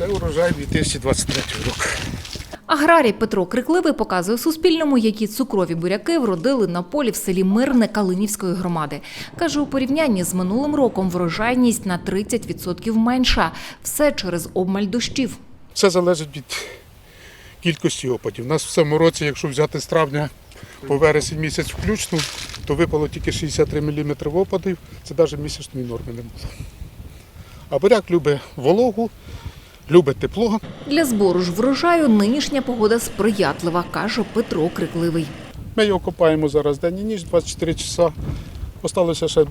Це урожай 2023 року. Аграрій Петро Крикливий показує Суспільному, які цукрові буряки вродили на полі в селі Мирне Калинівської громади. Каже, у порівнянні з минулим роком врожайність на 30% менша. Все через обмаль дощів. Все залежить від кількості опадів. У нас в цьому році, якщо взяти з травня по вересень місяць включно, то випало тільки 63 мм опадів. Це навіть місячної норми не було. А буряк любить вологу, любить тепло. Для збору ж врожаю нинішня погода сприятлива, каже Петро Крикливий. Ми його копаємо зараз день і ніч, 24 часа. Осталося ще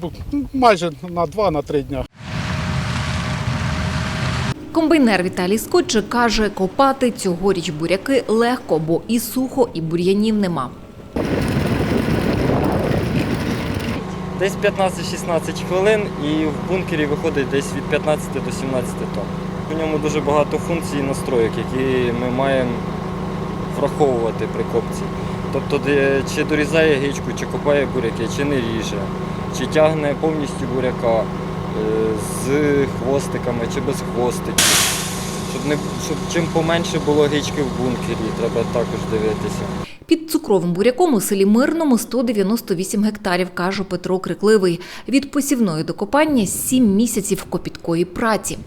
майже на 2-3 дня. Комбайнер Віталій Скотчик каже, копати цьогоріч буряки легко, бо і сухо, і бур'янів нема. Десь 15-16 хвилин і в бункері виходить десь від 15 до 17 тонн. У ньому дуже багато функцій і настроїк, які ми маємо враховувати при копці. Тобто, чи дорізає гичку, чи копає буряки, чи не ріже, чи тягне повністю буряка е, з хвостиками чи без хвостиків. Щоб, не, щоб чим поменше було гички в бункері, треба також дивитися. Під цукровим буряком у селі Мирному 198 гектарів, каже Петро Крикливий. Від посівної до копання 7 місяців копіткої праці.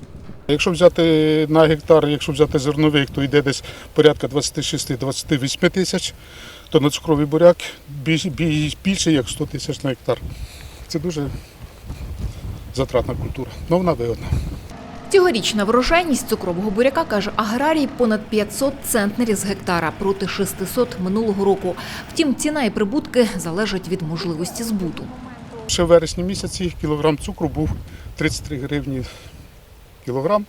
Якщо взяти на гектар, якщо взяти зернових, то йде десь порядка 26-28 тисяч, то на цукровий буряк більш- більш- більше як 100 тисяч на гектар. Це дуже затратна культура, але вона вигодна. Цьогорічна врожайність цукрового буряка, каже аграрій, понад 500 центнерів з гектара проти 600 минулого року. Втім, ціна і прибутки залежать від можливості збуту. Ще в вересні місяці кілограм цукру був 33 гривні кілограм.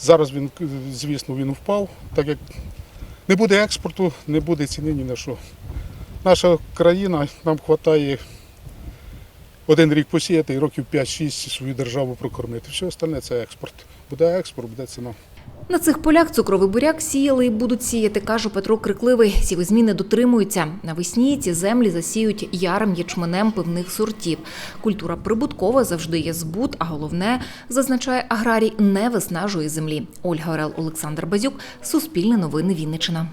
Зараз він, звісно, він впав, так як не буде експорту, не буде ціни ні на що. Наша країна нам вистачає один рік посіяти і років 5-6 свою державу прокормити. Все остальне це експорт. Буде експорт, буде ціна. На цих полях цукровий буряк сіяли і будуть сіяти, каже Петро Крикливий. Сівозміни дотримуються. Навесні ці землі засіють ярим ячменем певних сортів. Культура прибуткова завжди є збут, а головне, зазначає аграрій, не виснажує землі. Ольга Орел, Олександр Базюк, Суспільне новини Вінниччина.